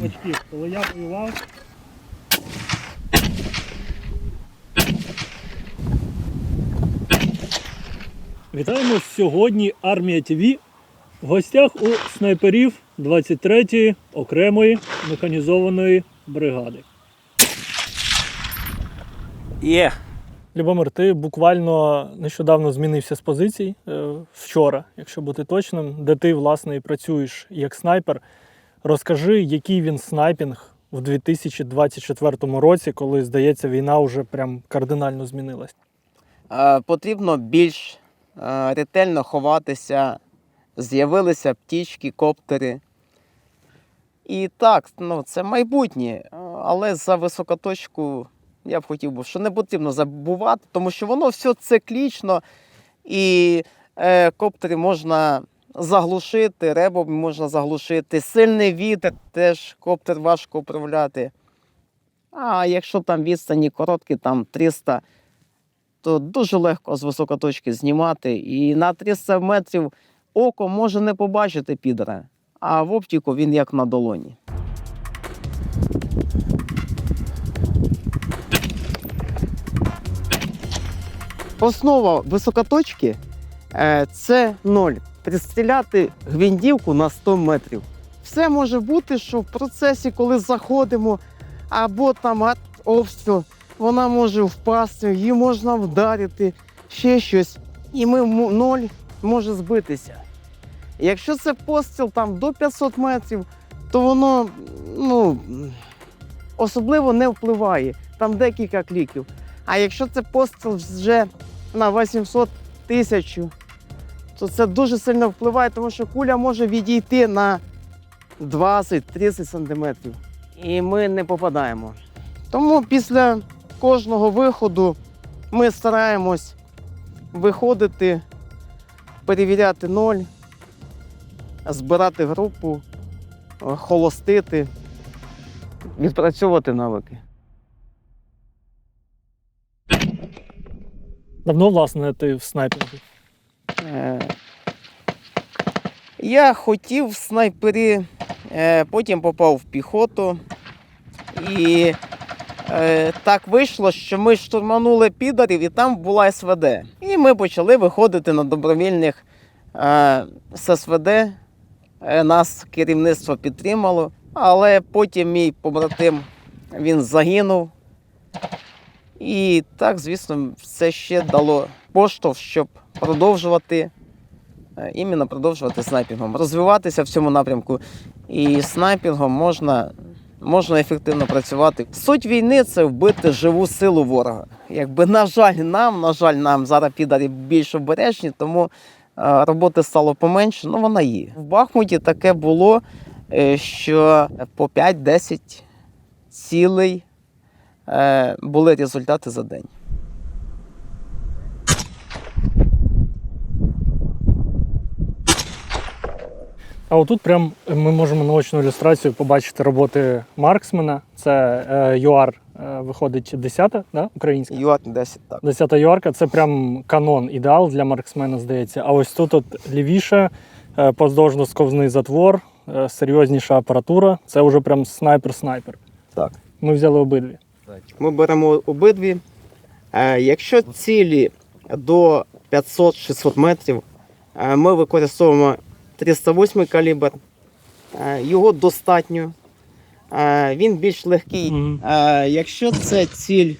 Батьків, коли я воював. Вітаємо сьогодні Армія ТВ в гостях у снайперів 23-ї окремої механізованої бригади. Є. Любомир, ти буквально нещодавно змінився з позицій е, вчора, якщо бути точним, де ти власне і працюєш як снайпер. Розкажи, який він снайпінг в 2024 році, коли, здається, війна вже прям кардинально змінилась. Е, Потрібно більш е, ретельно ховатися. З'явилися птічки, коптери. І так, ну, це майбутнє. Е, Але за високоточку я б хотів би, що не потрібно забувати, тому що воно все циклічно, і е, коптери можна заглушити, ребом можна заглушити. Сильний вітер теж коптер важко управляти. А якщо там відстані короткі, там 300, то дуже легко з високоточки знімати. І на 300 метрів око може не побачити підера, а в оптику він як на долоні. Основа високоточки е, це ноль. Пристріляти гвинтівку на 100 метрів. Все може бути, що в процесі, коли заходимо, або там обстріл, вона може впасти, її можна вдарити, ще щось. І ми мо- ноль може збитися. Якщо це постріл там до 500 метрів, то воно ну, особливо не впливає. Там декілька кліків. А якщо це постріл вже на 800 тисяч, то це дуже сильно впливає, тому що куля може відійти на 20-30 сантиметрів. І ми не попадаємо. Тому після кожного виходу ми стараємось виходити, перевіряти ноль, збирати групу, е, холостити, відпрацьовувати навики. Давно, власне, ти в снайпінгу. Е, Я хотів в снайпері, е, потім попав в піхоту. І е, так вийшло, що ми штурманули підарів, і там була СВД. І ми почали виходити на добровільних е, з СВД. Нас керівництво підтримало, але потім мій побратим він загинув. І так, звісно, це ще дало поштовх, щоб продовжувати іменно продовжувати снайпінгом, розвиватися в цьому напрямку. І снайпінгом можна, можна ефективно працювати. Суть війни це вбити живу силу ворога. Якби, на жаль, нам, на жаль, нам зараз підарі більш обережні, тому е, роботи стало поменше, ну вона є. В Бахмуті таке було, е, що по 5-10 цілей е, були результати за день. А отут прям ми можемо наочну ілюстрацію побачити роботи Марксмена. Це е, ЮАР, е, виходить 10-та, да? українська. Юат 10 так. 10-та юарка це прям канон, ідеал для марксмена, здається. А ось тут от лівіше, е, поздовжно сковзний затвор, е, серйозніша апаратура. Це вже прям снайпер-снайпер. Так. Ми взяли обидві. Ми беремо обидві. Е, Якщо цілі до 500-600 метрів, е, ми використовуємо 308 калібр. Е, Його достатньо. Е, Він більш легкий. Е, Якщо це ціль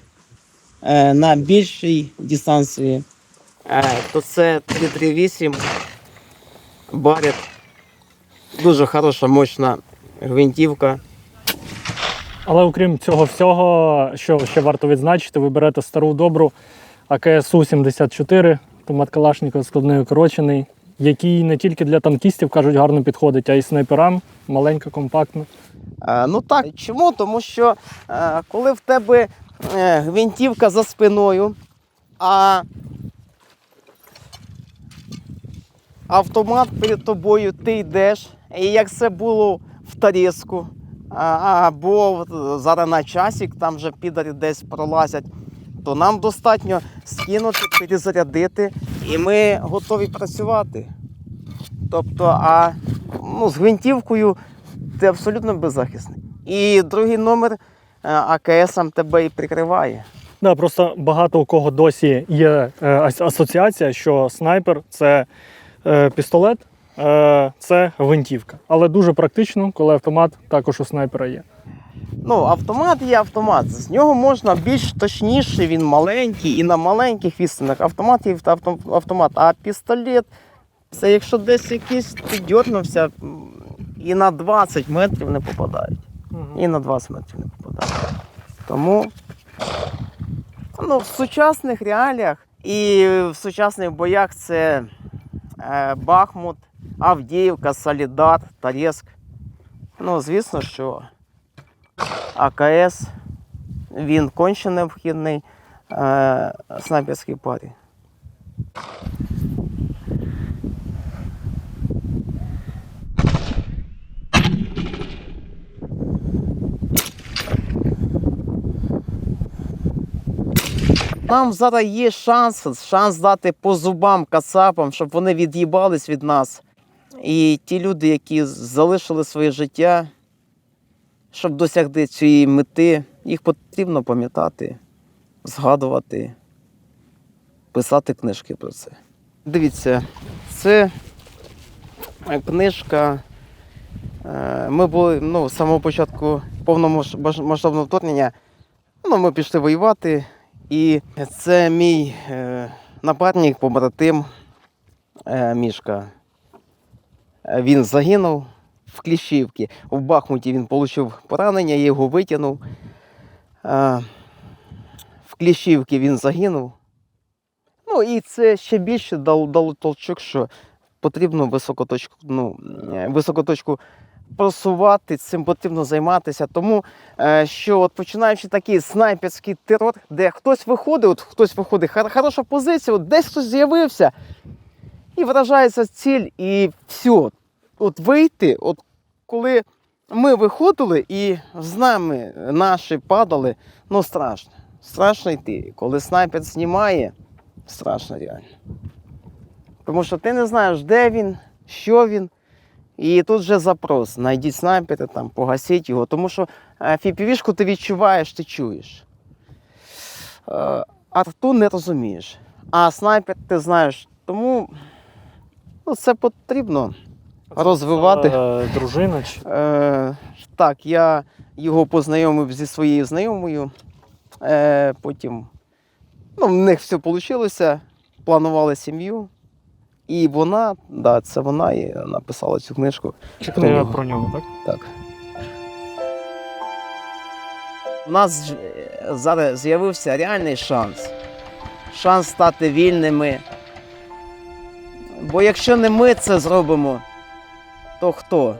на більшій дистанції, то це 338 Барет. Дуже хороша, мощна гвинтівка. Але окрім цього всього, що ще варто відзначити, ви берете стару добру АКСУ-74, автомат Калашникова складний укорочений, який не тільки для танкістів кажуть гарно підходить, а й снайперам, маленька, компактна. Е, Ну так, чому? Тому що е, коли в тебе е, гвинтівка за спиною, а автомат перед тобою ти йдеш, і як це було в Таріску, або зараз на часик, там вже підарі десь пролазять, то нам достатньо скинути, перезарядити, і ми готові працювати. Тобто, а ну, з гвинтівкою ти абсолютно беззахисний. І другий номер е, АКСом тебе і прикриває. Да, просто багато у кого досі є е, асоціація, що снайпер це е, пістолет, це гвинтівка. Але дуже практично, коли автомат також у снайпера є. Ну, автомат є автомат. З нього можна більш точніше, він маленький і на маленьких відстанах. Автомат є автомат, а пістолет. Це якщо десь якийсь ти дьорнувся, і на 20 метрів не попадають. І на 20 метрів не попадають. Тому ну, в сучасних реаліях і в сучасних боях це е, Бахмут, Авдіївка, Солідар, Торецьк. Ну, звісно, що АКС, він конче необхідний е, снайперській парі. Нам зараз є шанс, шанс дати по зубам кацапам, щоб вони від'їбались від нас. І ті люди, які залишили своє життя, щоб досягти цієї мети, їх потрібно пам'ятати, згадувати, писати книжки про це. Дивіться, це е, книжка. е, Ми були ну, з самого початку повномасштабного вторгнення. Ну, ми пішли воювати. І це мій е, напарник, побратим Мішка. Він загинув в Кліщівці. В Бахмуті він отримав поранення, я його витягнув. В Кліщівці він загинув. Ну і це ще більше дало, дало толчок, що потрібно високу точку, ну, е, високу точку просувати, цим потрібно займатися. Тому е, що от починаючи такий снайперський терор, де хтось виходить, от хтось виходить, хороша позиція, от десь хтось з'явився і вражається ціль, і все. От вийти, от коли ми виходили і з нами наші падали, ну страшно. Страшно йти. Коли снайпер знімає, страшно реально. Тому що ти не знаєш, де він, що він. І тут вже запрос. Найдіть снайпера, там, погасіть його. Тому що е, фіпівішку ти відчуваєш, ти чуєш. Е, Арту не розумієш. А снайпер ти знаєш. Тому ну, це потрібно розвивати. Е, дружина чи Е, так, я його познайомив зі своєю знайомою. Е, потім ну, в них все вийшло, планували сім'ю. І вона, да, це вона і написала цю книжку. чи книга про нього, так? Так. У нас е, зараз з'явився реальний шанс. Шанс стати вільними. Бо якщо не ми це зробимо, то хто?